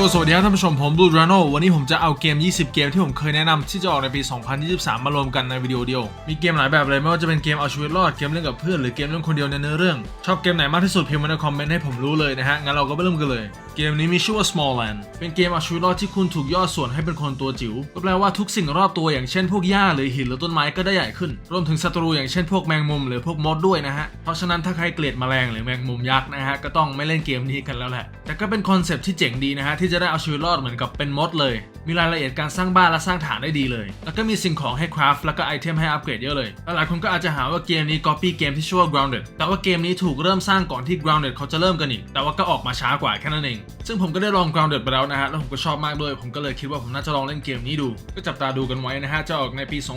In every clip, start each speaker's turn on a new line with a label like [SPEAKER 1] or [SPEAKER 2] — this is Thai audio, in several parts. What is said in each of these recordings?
[SPEAKER 1] โยสวัสดีครับท่านผู้ชมผมบูดราโนวันนี้ผมจะเอาเกม 20 เกมที่ผมเคยแนะนำที่จะออกในปี 2023 มารวมกันในวิดีโอเดียว มีเกมหลายแบบเลยไม่ว่าจะเป็นเกมเอาชีวิตรอดเกมเล่นกับเพื่อนหรือเกมเล่นคนเดียวในเนื้อเรื่อง ชอบเกมไหนมากที่สุดพิมพ์มาในคอมเมนต์ให้ผมรู้เลยนะฮะงั้นเราก็ไปเริ่มกันเลย เกมนี้มีชื่อว่า Small Land เป็นเกมเอาชีวิตรอดที่คุณถูกย่อส่วนให้เป็นคนตัวจิ๋ว ก็แปลว่าทุกสิ่งรอบตัวอย่างเช่นพวกหญ้าหรือหินหรือต้นไม้ก็ได้ใหญ่ขึ้น รวมถึงศัตรูอย่างเช่นพวกแมงมุมหรือพวกมดด้วยนะฮะ เพราะฉะนั้นถ้าใครเกลียดแมลงหรือแมงมุมยักษ์นะฮะก็ต้องไม่เล่นเกมนี้กันแล้วแหละ แต่ก็เป็นคอนเซปที่เจ๋งดีนะฮะที่จะได้เอาชีวิตรอดเหมือนกับเป็นมดเลย มีรายละเอียดการสร้างบ้านและสร้างฐานได้ดีเลย แล้วก็มีสิ่งของให้คราฟแล้วก็ไอเทมให้อัปเกรดเยอะเลยลหลายคนก็อาจจะหาว่าเกมนี้ copy เกมที่ชื่อว่า grounded แต่ว่าเกมนี้ถูกเริ่มสร้างก่อนที่ grounded เขาจะเริ่มกันอีก แต่ว่าก็ออกมาช้ากว่าแค่นั้นเองซึ่งผมก็ได้ลอง grounded ไปแล้วนะฮะ แล้วผมก็ชอบมากด้วย ผมก็เลยคิดว่าผมน่าจะลองเล่นเกมนี้ดู ก็จับตาดูกันไว้นะฮะ จะออกในปี 2023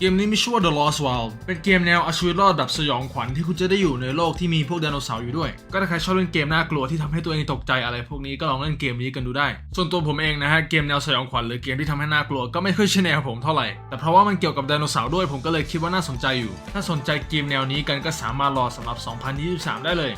[SPEAKER 1] เกมนี้มีชื่อว่า The Lost World เป็นเกมแนวเอาชีวิตรอดแบบสยองขวัญที่คุณจะได้อยู่ในโลกที่มีพวกไดโนเสาร์อยู่ด้วย ก็ถ้าใครชอบเล่นเกมน่ากลัวที่ทำให้ตัวเองตกใจอะไร พวกนี้ก็ลองเล่นเกมนี้กันดูได้ ส่วนตัวผมเองนะฮะ เกมแนวสยองขวัญหรือเกมที่ทำให้น่ากลัวก็ไม่ค่อยใช่แนวผมเท่าไหร่ แต่เพราะว่ามันเกี่ยวกับไดโนเสาร์ด้วยผมก็เลยคิดว่าน่าสนใจอยู่ ถ้าสนใจเกมแนวนี้กันก็สามารถรอสำหรับ 2023 ได้เลย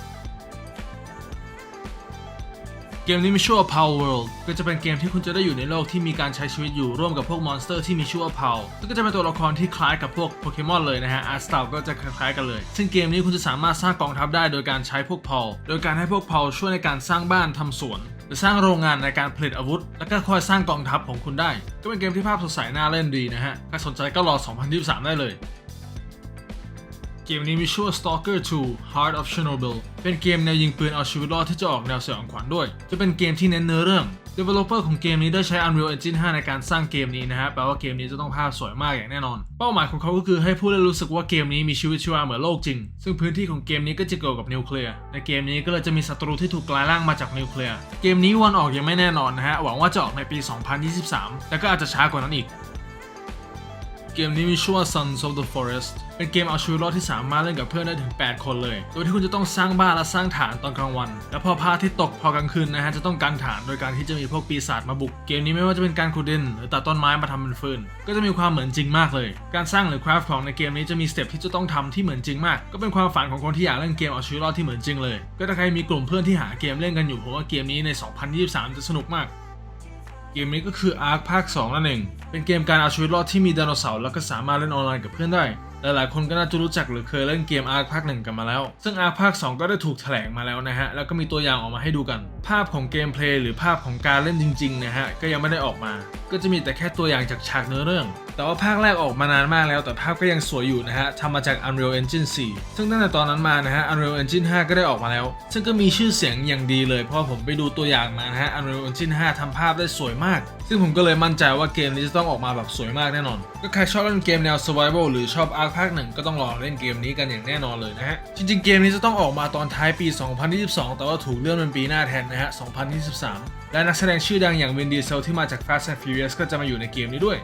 [SPEAKER 1] เกมนี้มีชื่อว่า Power World ก็จะเป็นเกมที่คุณจะได้อยู่ในโลกที่มีการใช้ชีวิตอยู่ร่วมกับพวกมอนสเตอร์ที่มีชื่อว่า Power ก็จะเป็นตัวละครที่คล้ายกับพวกโปเกมอนเลยนะฮะอาร์ตสไตล์ก็จะคล้ายๆกันเลย ซึ่งเกมนี้คุณจะสามารถสร้างกองทัพได้โดยการใช้พวก Power โดยการให้พวก Power ช่วยในการสร้างบ้านทำสวนหรือสร้างโรงงานในการผลิตอาวุธ แล้วก็คอยสร้างกองทัพของคุณได้ ก็เป็นเกมที่ภาพสดใสน่าเล่นดีนะฮะ ถ้าสนใจก็รอ 2023 ได้เลย กมนี้มีชื่อว่า Stalker 2 Heart of Chernobyl เป็นเกมแนวยิงปืนเอาชีวิตรอดที่จะออกแนวสยองขวัญด้วย จะเป็นเกมที่เน้นเนื้อเรื่อง Developer ของเกมนี้ได้ใช้ Unreal Engine 5 ในการสร้างเกมนี้นะฮะ แปลว่าเกมนี้จะต้องภาพสวยมากอย่างแน่นอน เป้าหมายของเขาก็คือให้ผู้เล่นรู้สึกว่าเกมนี้มีชีวิตชีวาเหมือนโลกจริง ซึ่งพื้นที่ของเกมนี้ก็จะเกี่ยวกับนิวเคลียร์ ในเกมนี้ก็เลยจะมีศัตรูที่ถูกกลายร่างมาจากนิวเคลียร์ เกมนี้วันออกยังไม่แน่นอนนะฮะ หวังว่าจะออกในปี 2023 แต่ก็อาจจะช้ากว่านั้นอีก เกมนี้มีชื่อว่า Sons of the Forest เป็นเกมเอาชีวิตรอดที่สามารถเล่นกับเพื่อนได้ถึง 8 คนเลย โดยที่คุณจะต้องสร้างบ้านและสร้างฐานตอนกลางวัน และพอพระอาทิตย์ตกพอกลางคืนนะฮะจะต้องกันฐานโดยการที่จะมีพวกปีศาจมาบุก เกมนี้ไม่ว่าจะเป็นการขุดดิน หรือตัดต้นไม้มาทำเป็นฟืน ก็จะมีความเหมือนจริงมากเลย การสร้างหรือคราฟของในเกมนี้จะมีสเต็ปที่จะต้องทำที่เหมือนจริงมาก ก็เป็นความฝันของคนที่อยากเล่นเกมเอาชีวิตรอดที่เหมือนจริงเลย ก็ถ้าใครมีกลุ่มเพื่อนที่หาเกมเล่นกันอยู่ผมว่าเกมนี้ใน 2023 จะสนุกมาก เกมนี้ก็คือ Ark ภาค2นั่นเอง เป็นเกมการเอาชีวิตรอดที่มีไดโนเสาร์แล้วก็สามารถเล่นออนไลน์กับเพื่อนได้ หลายๆคนก็น่าจะรู้จักหรือเคยเล่นเกม Ark ภาค1กันมาแล้ว ซึ่ง Ark ภาค 2 ก็ได้ถูกแถลงมาแล้วนะฮะ แล้วก็มีตัวอย่างออกมาให้ดูกัน ภาพของเกมเพลย์หรือภาพของการเล่นจริงๆนะฮะ ก็ยังไม่ได้ออกมา ก็จะมีแต่แค่ตัวอย่างจากฉากเนื้อเรื่อง แต่ว่าภาคแรกออกมานานมากแล้ว แต่ภาพก็ยังสวยอยู่นะฮะทำมาจาก Unreal Engine 4 ซึ่งตั้งแต่ตอนนั้นมานะฮะ Unreal Engine 5 ก็ได้ออกมาแล้ว ซึ่งก็มีชื่อเสียงอย่างดีเลย เพราะผมไปดูตัวอย่างมานะฮะ Unreal Engine 5 ทำภาพได้สวยมาก ซึ่งผมก็เลยมั่นใจว่าเกมนี้จะต้องออกมาแบบสวยมากแน่นอน ก็ใครชอบเล่นเกมแนว survival หรือชอบ Ark ภาคหนึ่งก็ต้องรอเล่นเกมนี้กันอย่างแน่นอนเลยนะฮะ จริงๆ เกมนี้จะต้องออกมาตอนท้ายปี 2022 แต่ว่าถูกเลื่อนเป็นปีหน้าแทนนะฮะ 2023 และนักแสดงชื่อดังอย่าง Vin Diesel ที่มาจาก Fast and Furious ก็จะมาอยู่ในเกมนี้ด้วย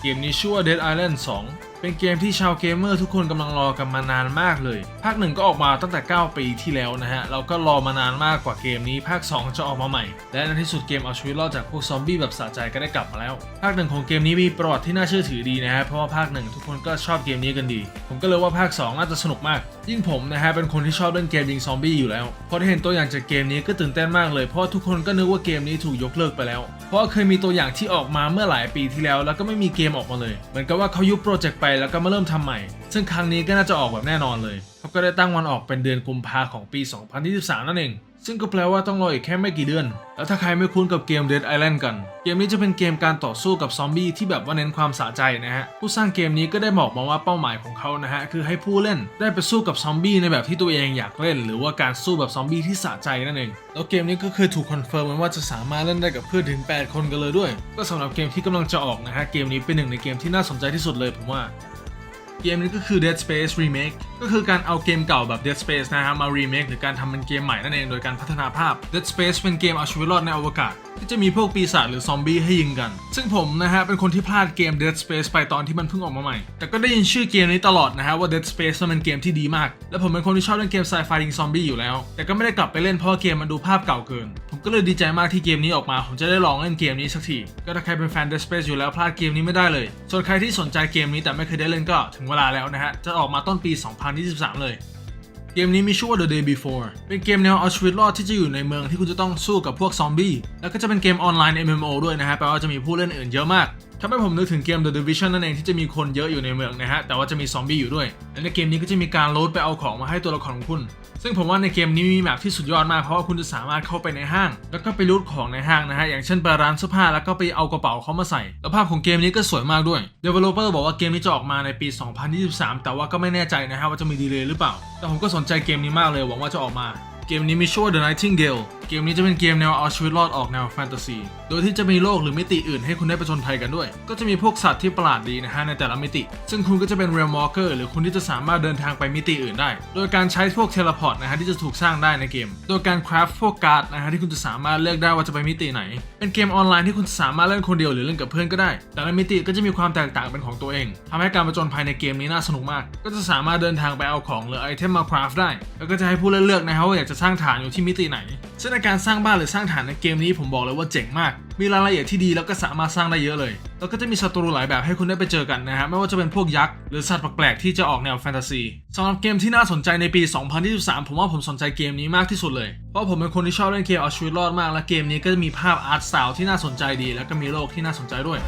[SPEAKER 1] เกมนี้ชื่อว่า Dead Island 2 เป็นเกมที่ชาวเกมเมอร์ทุกคนกำลังรอกันมานานมากเลย ภาคหนึ่งก็ออกมาตั้งแต่ 9 ปีที่แล้วนะฮะ เราก็รอมานานมากกว่าเกมนี้ ภาค 2 จะออกมาใหม่ และในที่สุดเกมเอาชีวิตรอดจากพวกซอมบี้แบบสะใจก็ได้กลับมาแล้ว ภาคหนึ่งของเกมนี้มีประวัติที่น่าเชื่อถือดีนะฮะ เพราะว่าภาคหนึ่งทุกคนก็ชอบเกมนี้กันดี ผมก็เลยว่าภาค 2 น่าจะสนุกมาก ยิ่งผมนะฮะเป็นคนที่ชอบเล่นเกมยิงซอมบี้อยู่แล้วพอได้เห็นตัวอย่างจากเกมนี้ก็ตื่นเต้นมากเลย เพราะทุกคนก็นึกว่าเกมนี้ถูกยกเลิกไปแล้ว เพราะเคยมีตัวอย่างที่ออกมาเมื่อหลายปีที่แล้ว แล้วก็ไม่มีเกมออกมาเลย เหมือนกับว่าเขายุบโปรเจกต์ไปแล้วก็มาเริ่มทำใหม่ ซึ่งครั้งนี้ก็น่าจะออกแบบแน่นอนเลยเขาก็ได้ตั้งวันออกเป็นเดือนกุมภาของปี 2023 นั่นเอง ซึ่งก็แปลว่าต้องรออีกแค่ไม่กี่เดือน แล้วถ้าใครไม่คุ้นกับเกม Dead Island กัน เกมนี้จะเป็นเกมการต่อสู้กับซอมบี้ที่แบบว่าเน้นความสะใจนะฮะ ผู้สร้างเกมนี้ก็ได้บอกมาว่าเป้าหมายของเขานะฮะ คือให้ผู้เล่นได้ไปสู้กับซอมบี้ในแบบที่ตัวเองอยากเล่น หรือว่าการสู้แบบซอมบี้ที่สะใจนั่นเอง แล้วเกมนี้ก็เคยถูกคอนเฟิร์มว้ว่าจะสามารถเล่นได้กับเพื่อนถึง 8 คนกันเลยด้วย ก็สำหรับเกมที่กำลังจะออกนะฮะ เกมนี้เป็นหนึ่งในเกมที่น่าสนใจที่สุดเลยผมว่า เกมนี้ก็คือ Dead Space Remake ก็คือการเอาเกมเก่าแบบ Dead Space นะฮะมา remake หรือการทำเป็นเกมใหม่นั่นเองโดยการพัฒนาภาพ Dead Space เป็นเกมเอาชีวิตรอดในอวกาศที่จะมีพวกปีศาจหรือซอมบี้ให้ยิงกัน ซึ่งผมนะฮะเป็นคนที่พลาดเกม Dead Space ไปตอนที่มันเพิ่งออกมาใหม่ แต่ก็ได้ยินชื่อเกมนี้ตลอดนะฮะว่า Dead Space มันเป็นเกมที่ดีมาก และผมเป็นคนที่ชอบเล่นเกมไซไฟยิงซอมบี้อยู่แล้ว แต่ก็ไม่ได้กลับไปเล่นเพราะเกมมันดูภาพเก่าเกิน ก็เลยดีใจมากที่เกมนี้ออกมา ผมจะได้ลองเล่นเกมนี้สักที ก็ถ้าใครเป็นแฟน Dead Space อยู่แล้วพลาดเกมนี้ไม่ได้เลย ส่วนใครที่สนใจเกมนี้แต่ไม่เคยได้เล่นก็ถึงเวลาแล้วนะฮะ จะออกมาต้นปี 2023 เลยเกมนี้มีชื่อว่า The Day Before เป็นเกมแนวเอาชีวิตรอดที่จะอยู่ในเมืองที่คุณจะต้องสู้กับพวกซอมบี้ แล้วก็จะเป็นเกมออนไลน์ MMO ด้วยนะฮะ แปลว่าจะมีผู้เล่นอื่นเยอะมากทำให้ผมนึกถึงเกม The Division นั่นเองที่จะมีคนเยอะอยู่ในเมืองนะฮะ แต่ว่าจะมีซอมบี้อยู่ด้วย และในเกมนี้ก็จะมีการโหลดไปเอาของมาให้ตัวละครของคุณ ซึ่งผมว่าในเกมนี้มีแมปที่สุดยอดมากเพราะว่าคุณจะสามารถเข้าไปในห้าง แล้วก็ไปรูดของในห้างนะฮะ อย่างเช่นไปร้านเสื้อผ้าแล้วก็ไปเอากระเป๋าเขามาใส่ แล้วภาพของเกมนี้ก็สวยมากด้วย Developer บอกว่าเกมนี้จะออกมาในปี 2023 แต่ว่าก็ไม่แน่ใจนะฮะว่าจะมีดีเลย์หรือเปล่า แต่ผมก็สนใจเกมนี้มากเลยหวังว่าจะออกมา เกมนี้มีชื่อว่า The Nightingale เกมนี้จะเป็นเกมแนวเอาชีวิตรอดออกแนวแฟนตาซี โดยที่จะมีโลกหรือมิติอื่นให้คุณได้ประจนภัยกันด้วย ก็จะมีพวกสัตว์ที่ประหลาดดีนะฮะในแต่ละมิติ ซึ่งคุณก็จะเป็น Realm Walker หรือคุณที่จะสามารถเดินทางไปมิติอื่นได้ โดยการใช้พวกเทเลพอร์ตนะฮะที่จะถูกสร้างได้ในเกม โดยการคราฟพวกการ์ดนะฮะที่คุณจะสามารถเลือกได้ว่าจะไปมิติไหน เป็นเกมออนไลน์ที่คุณสามารถเล่นคนเดียวหรือเล่นกับเพื่อนก็ได้ แต่ละมิติก็จะมีความแตกต่างเป็นของตัวเองทำให้การประจนภัยในเกมนี้น่าสนุกมาก ก็จะสามารถเดินทางไปเอาของหรือไอเทมมาคราฟได้ แล้วก็จะให้ผู้เล่นเลือกนะฮะว่าอยากจะสร้างฐานอยู่ที่มิติไหนซึ่งในการสร้างบ้านหรือสร้างฐานในเกมนี้ผมบอกเลยว่าเจ๋งมาก มีรายละเอียดที่ดีแล้วก็สามารถสร้างได้เยอะเลย แล้วก็จะมีศัตรูหลายแบบให้คุณได้ไปเจอกันนะฮะ ไม่ว่าจะเป็นพวกยักษ์หรือสัตว์แปลกๆที่จะออกแนวแฟนตาซีสำหรับเกมที่น่าสนใจในปี 2023 ผมว่าผมสนใจเกมนี้มากที่สุดเลย เพราะผมเป็นคนที่ชอบเล่นเกมเอาชีวิตรอดมาก และเกมนี้ก็จะมีภาพอาร์ตสไตล์ที่น่าสนใจดี แล้วก็มีโลกที่น่าสนใจด้วย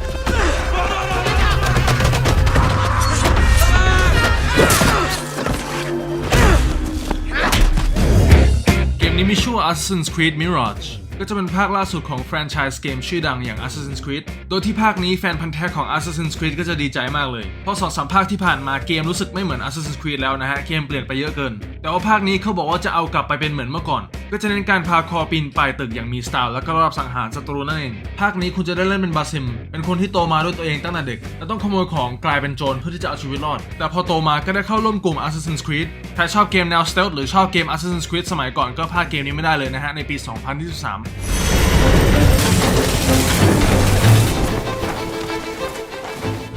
[SPEAKER 1] นี้มีชื่อว่า Assassin's Creed Mirage ก็จะเป็นภาคล่าสุดของแฟรนไชส์เกมชื่อดังอย่าง Assassin's Creed โดยที่ภาคนี้แฟนพันธ์แท้ของ Assassin's Creed ก็จะดีใจมากเลย เพราะสองสามภาคที่ผ่านมาเกมรู้สึกไม่เหมือน Assassin's Creed แล้วนะฮะ เกมเปลี่ยนไปเยอะเกินแต่ว่าภาคนี้เขาบอกว่าจะเอากลับไปเป็นเหมือนเมื่อก่อน ก็จะเน้นการพาคอปีนไปตึกอย่างมีสไตล์แล้วก็รอบสังหารศัตรูนั่นเอง ภาคนี้คุณจะได้เล่นเป็นบาซิม เป็นคนที่โตมาด้วยตัวเองตั้งแต่เด็ก และต้องขโมยของกลายเป็นโจรเพื่อที่จะเอาชีวิตรอด แต่พอโตมาก็ได้เข้าร่วมกลุ่ม Assassin's Creed ใครชอบเกมแนว stealth หรือชอบเกม Assassin's Creed สมัยก่อนก็พลาดเกมนี้ไม่ได้เลยนะฮะในปี 2023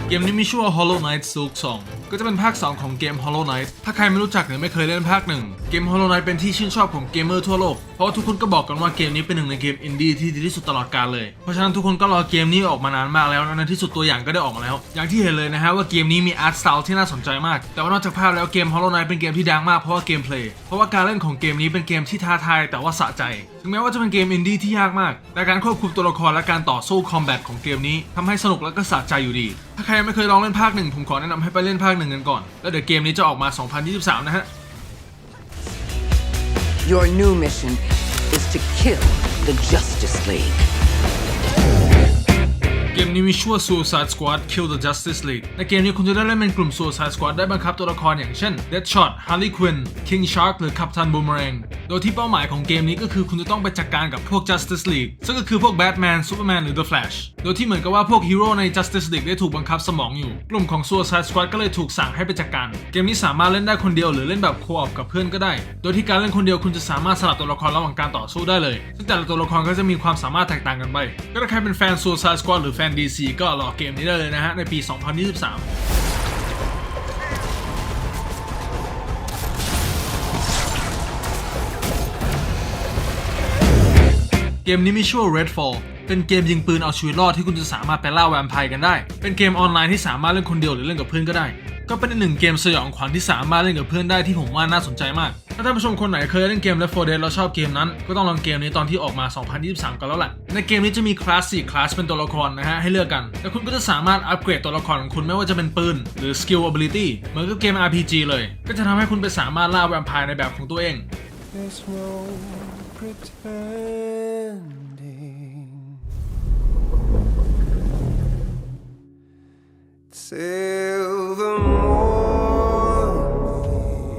[SPEAKER 1] เกมนี้มีชื่อว่า Hollow Knight Silk Song ก็จะเป็นภาค 2 ของเกม Hollow Knight ถ้าใครไม่รู้จักหรือไม่เคยเล่นภาคหนึ่งเกม Hollow Knight เป็นที่ชื่นชอบของเกมเมอร์ทั่วโลก เพราะว่าทุกคนก็บอกกันว่าเกมนี้เป็นหนึ่งในเกมอินดี้ที่ดีที่สุดตลอดกาลเลย เพราะฉะนั้นทุกคนก็รอเกมนี้ออกมานานมากแล้วและในที่สุดตัวอย่างก็ได้ออกมาแล้ว อย่างที่เห็นเลยนะฮะว่าเกมนี้มีอาร์ตสไตล์ที่น่าสนใจมาก แต่ว่านอกจากภาพแล้วเกม Hollow Knight เป็นเกมที่ดังมากเพราะว่าเกมเพลย์ เพราะว่าการเล่นของเกมนี้เป็นเกมที่ท้าทายแต่ว่าสะใจ ถึงแม้ว่าจะเป็นเกมอินดี้ที่ยากมาก แต่การควบคุมตัวละครและการต่อสู้คอมแบทของเกมนี้ทำให้สนุกและก็สะใจอยู่ดี ถ้าใครยังไม่เคยลองเล่นภาคหนึ่งผมขอแนะนำให้ไปเล่นภาคหนึ่งกันก่อน แล้วเดี๋ยวเกมนี้จะออกมา 2023 นะฮะ
[SPEAKER 2] Your new mission is to kill the Justice League.
[SPEAKER 1] เกมนี้มีชื่อว่า Suicide Squad Kill the Justice League ในเกมนี้คุณจะได้เล่นเป็นกลุ่ม Suicide Squad ได้บังคับตัวละครอย่างเช่น Deadshot Harley Quinn King Shark หรือ Captain Boomerang โดยที่เป้าหมายของเกมนี้ก็คือคุณจะต้องไปจัดการกับพวก Justice League ซึ่งก็คือพวก Batman Superman หรือ The Flash โดยที่เหมือนกับว่าพวกฮีโร่ใน Justice League ได้ถูกบังคับสมองอยู่ กลุ่มของ Suicide Squad ก็เลยถูกสั่งให้ไปจัดการ เกมนี้สามารถเล่นได้คนเดียวหรือเล่นแบบโคออกับเพื่อนก็ได้ โดยที่การเล่นคนเดียวคุณจะสามารถสลับตัวละครระหว่างการต่อสู้ได้เลย ซึ่งแต่ละตัวละครก็จะมีความสามารถแตกต่างกันไป ก็ถ้าใครเป็นแฟน Suicide Squad หรือฟน DC ก็รอเกมนี้ได้เลยนะฮะ ในปี 2023เกมนี้มีชื่อว่า Redfall เป็นเกมยิงปืนเอาชีวิตรอดที่คุณจะสามารถไปล่าแวมไพร์กันได้ เป็นเกมออนไลน์ที่สามารถเล่นคนเดียวหรือเล่นกับเพื่อนก็ได้ ก็เป็นหนึ่งเกมสยองขวัญที่สามารถเล่นกับเพื่อนได้ที่ผมว่าน่าสนใจมากาท่านผู้ชมคนไหนเคยเล่นเกม Left 4 Dead แล้วชอบเกมนั้น ก็ต้องลองเกมนี้ตอนที่ออกมา 2023 กันแล้วแหละ ในเกมนี้จะมีคลาส4คลาสเป็นตัวละครนะฮะ ให้เลือกกัน และคุณก็จะสามารถอัปเกรดตัวละครของคุณไม่ว่าจะเป็นปืน หรือ skill ability เหมือนกับเกม RPG เลย ก็จะทำให้คุณไปสามารถล่าแวมไพร์ในแบบของตัวเอง
[SPEAKER 3] Till the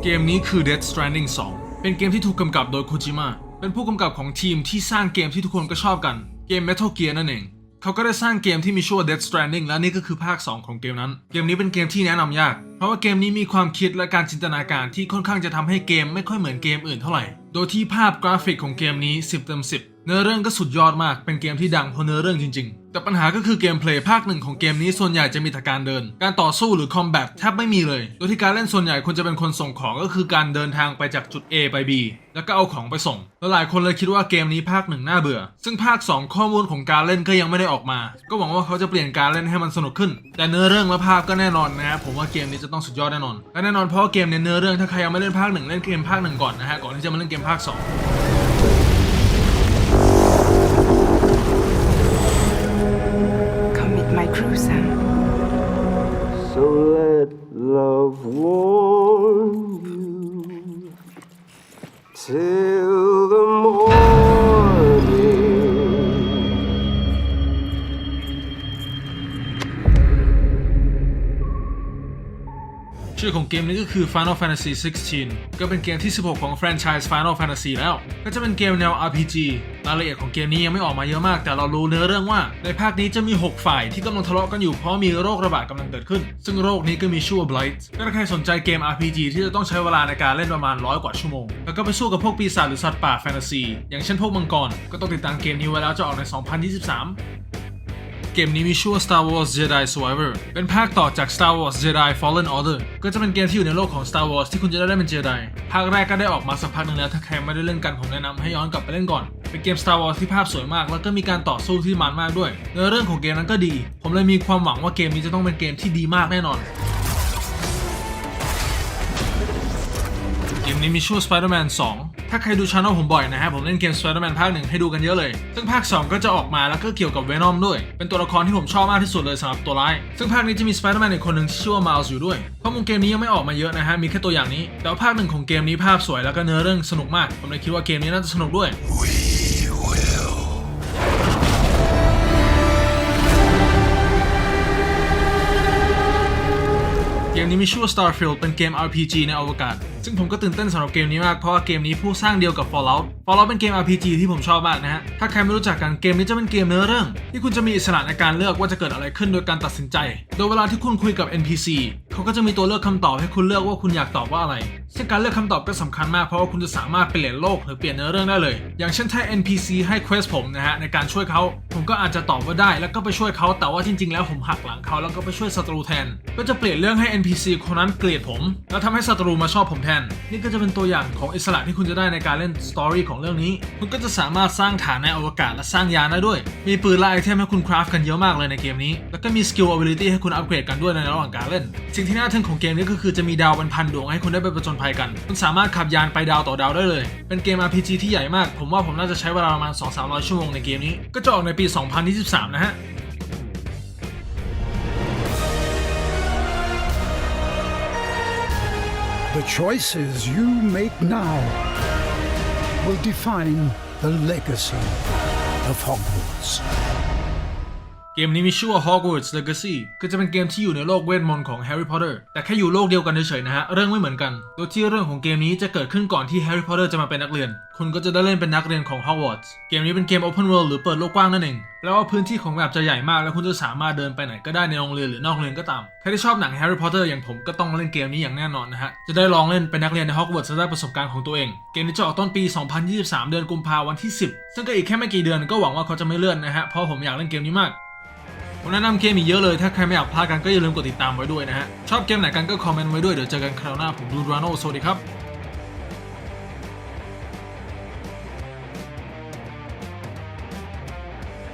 [SPEAKER 1] เกมนี้คือ Death Stranding 2 เป็นเกมที่ถูกกำกับโดยโคจิมะ เป็นผู้กำกับของทีมที่สร้างเกมที่ทุกคนก็ชอบกัน เกม Metal Gear นั่นเอง เขาก็ได้สร้างเกมที่มีชื่อว่า Death Stranding และนี่ก็คือภาค 2 ของเกมนั้น เกมนี้เป็นเกมที่แนะนำยาก เพราะว่าเกมนี้มีความคิดและการจินตนาการที่ค่อนข้างจะทำให้เกมไม่ค่อยเหมือนเกมอื่นเท่าไหร่ โดยที่ภาพกราฟิกของเกมนี้ 10 เต็ม 10 เนื้อเรื่องก็สุดยอดมาก เป็นเกมที่ดังเพราะเนื้อเรื่องจริงๆ แต่ปัญหาก็คือเกมเพลย์ภาคหนึ่งของเกมนี้ส่วนใหญ่จะมีแต่การเดิน การต่อสู้หรือคอมแบทแทบไม่มีเลย โดยที่การเล่นส่วนใหญ่คุณจะเป็นคนส่งของก็คือการเดินทางไปจากจุด A ไป B แล้วก็เอาของไปส่ง แล้วหลายคนเลยคิดว่าเกมนี้ภาคหนึ่งน่าเบื่อ ซึ่งภาค 2 ข้อมูลของการเล่นก็ยังไม่ได้ออกมา ก็หวังว่าเขาจะเปลี่ยนการเล่นให้มันสนุกขึ้น แต่เนื้อเรื่องและภาพก็แน่นอนนะครับผมว่าเกมนี้จะต้องสุดยอดแน่นอน และแน่นอนเพราะเกมเน้นเนื้อเรื่องถ้าใครยังไม่เล่นภาคหนึ่งเล่นเกมภาคหนึ่งก่อนนะฮะก่อนที่จะมาเล่นเกมภาค
[SPEAKER 4] 2 gruesome.
[SPEAKER 3] So let love warm you till the morning.
[SPEAKER 1] ชื่อของเกมนี้ก็คือ Final Fantasy 16 ก็เป็นเกมที่ 16 ของแฟรนไชส์ Final Fantasy แล้ว ก็จะเป็นเกมแนว RPG รายละเอียดของเกมนี้ยังไม่ออกมาเยอะมาก แต่เรารู้เนื้อเรื่องว่า ในภาคนี้จะมี 6 ฝ่ายที่กำลังทะเลาะกันอยู่เพราะมีโรคระบาดกำลังเกิดขึ้น ซึ่งโรคนี้ก็มีชื่อว่า Blight ก็ถ้าใครสนใจเกม RPG ที่จะต้องใช้เวลาในการเล่นประมาณร้อยกว่าชั่วโมง แล้วก็ไปสู้กับพวกปีศาจหรือสัตว์ป่าแฟนตาซีอย่างเช่นพวกมังกรก็ต้องติดตามเกมนี้ไว้แล้วจะออกใน 2023 เกมนี้มีชื่อว่า Star Wars Jedi Survivor เป็นภาคต่อจาก Star Wars Jedi Fallen Order ก็จะเป็นเกมที่อยู่ในโลกของ Star Wars ที่คุณจะได้เล่นเป็น Jedi ภาคแรกก็ได้ออกมาสักพักหนึ่งแล้ว ถ้าใครไม่ได้เล่นกันผมแนะนำให้ย้อนกลับไปเล่นก่อน เป็นเกม Star Wars ที่ภาพสวยมาก แล้วก็มีการต่อสู้ที่มันมากด้วยเนื้อเรื่องของเกมนั้นก็ดี ผมเลยมีความหวังว่าเกมนี้จะต้องเป็นเกมที่ดีมากแน่นอนเกมนี้มีชื่อ Spider-Man 2 ถ้าใครดูช anel ผมบ่อยนะฮะ ผมเล่นเกม Spider-Man ภาคหนึ่งให้ดูกันเยอะเลย ซึ่งภาค 2 ก็จะออกมาแล้วก็เกี่ยวกับ Venom ด้วย เป็นตัวละครที่ผมชอบมากที่สุดเลยสำหรับตัวร้าย ซึ่งภาคนี้จะมี Spider-Man อีกคนหนึ่งที่ชื่อว่า Miles อยู่ด้วยข้อมูลเกมนี้ยังไม่ออกมาเยอะนะฮะ มีแค่ตัวอย่างนี้ แต่ว่าภาคหนึ่งของเกมนี้ภาพสวยแล้วก็เนื้อเรื่องสนุกมาก ผมเลยคิดว่าเกมนี้น่าจะสนุกด้วยเกมนี้มีชื่อว่า Starfield เป็นเกม RPG ในอวกาศ ซึ่งผมก็ตื่นเต้นสำหรับเกมนี้มาก เพราะว่าเกมนี้ผู้สร้างเดียวกับ Fallout Fallout เป็นเกม RPG ที่ผมชอบมากนะฮะ ถ้าใครไม่รู้จักกันเกมนี้จะเป็นเกมเนื้อเรื่อง ที่คุณจะมีอิสระในการเลือกว่าจะเกิดอะไรขึ้นโดยการตัดสินใจ โดยเวลาที่คุณคุยกับ NPC เขาก็จะมีตัวเลือกคำตอบให้คุณเลือกว่าคุณอยากตอบว่าอะไร ซึ่งการเลือกคำตอบก็สำคัญมากเพราะว่าคุณจะสามารถเปลี่ยนโลกหรือเปลี่ยนเนื้อเรื่องได้เลย อย่างเช่นถ้า NPC ให้ quest ผมนะฮะในการช่วยเขาผมก็อาจจะตอบว่าได้ แล้วก็ไปช่วยเขาแต่ว่าจริง ๆ แล้วผมหักหลังเขาแล้วก็ไปช่วยศัตรูแทน ก็จะเปลี่ยนเรื่องให้ NPC คนนั้นเกลียดผม แล้วทำให้ศัตรูมาชอบผมแทนนี่ก็จะเป็นตัวอย่างของอิสระที่คุณจะได้ในการเล่นสตอรี่ของเรื่องนี้ คุณก็จะสามารถสร้างฐานในอวกาศและสร้างยานได้ด้วย มีปืนและไอเทมให้คุณคราฟกันเยอะมากเลยในเกมนี้ แล้วก็มีสกิลอ ability ให้คุณอัปเกรดกันด้วยในระหว่างการเล่น สิ่งที่น่าทึ่งของเกมนี้ก็คือจะมีดาวเป็นพันดวงให้คุณได้ไปประจนภัยกัน คุณสามารถขับยานไปดาวต่อดาวได้เลย เป็นเกม RPG ที่ใหญ่มาก ผมว่าผมน่าจะใช้เวลาประมาณ2-300ชั่วโมงในเกมนี้ ก็จะออกในปี 2023 นะฮะ
[SPEAKER 5] The choices you make now will define the legacy of Hogwarts.
[SPEAKER 1] เกมนี้มีชื่อว่า Hogwarts Legacy ก็จะเป็นเกมที่อยู่ในโลกเวทมนต์ของ Harry Potter แต่แค่อยู่โลกเดียวกันเฉยๆนะฮะ เรื่องไม่เหมือนกัน โดยที่เรื่องของเกมนี้จะเกิดขึ้นก่อนที่ Harry Potter จะมาเป็นนักเรียน คุณก็จะได้เล่นเป็นนักเรียนของ Hogwarts เกมนี้เป็นเกม Open World หรือเปิดโลกกว้างนั่นเองแปลว่าพื้นที่ของแบบจะใหญ่มาก และคุณจะสามารถเดินไปไหนก็ได้ในโรงเรียนหรือนอกโรงเรียนก็ตาม ใครที่ชอบหนัง Harry Potter อย่างผมก็ต้องเล่นเกมนี้อย่างแน่นอนนะฮะ จะได้ลองเล่นเป็นนักเรียนใน Hogwarts จะได้ประสบการณ์ของตัวเอง เกมนี้จะออกต้นปี 2023 เดือนกุมภาพันธ์วันที่ 10 ซึ่งก็อีกแค่ไม่กี่เดือนก็หวังว่าเขาจะไม่เลื่อนนะฮะ เพราะผมอยากเล่นเกมนี้มาก ผมแนะนำเกมอีกเยอะเลย ถ้าใครไม่อยากพลาดกันก็อย่าลืมกดติดตามไว้ด้วยนะฮะ ชอบเกมไหนกันก็คอมเมนต์ไว้ด้วย เดี๋ยวเจอกันคราวหน้า ผมดูดราโนสวัสดีครับ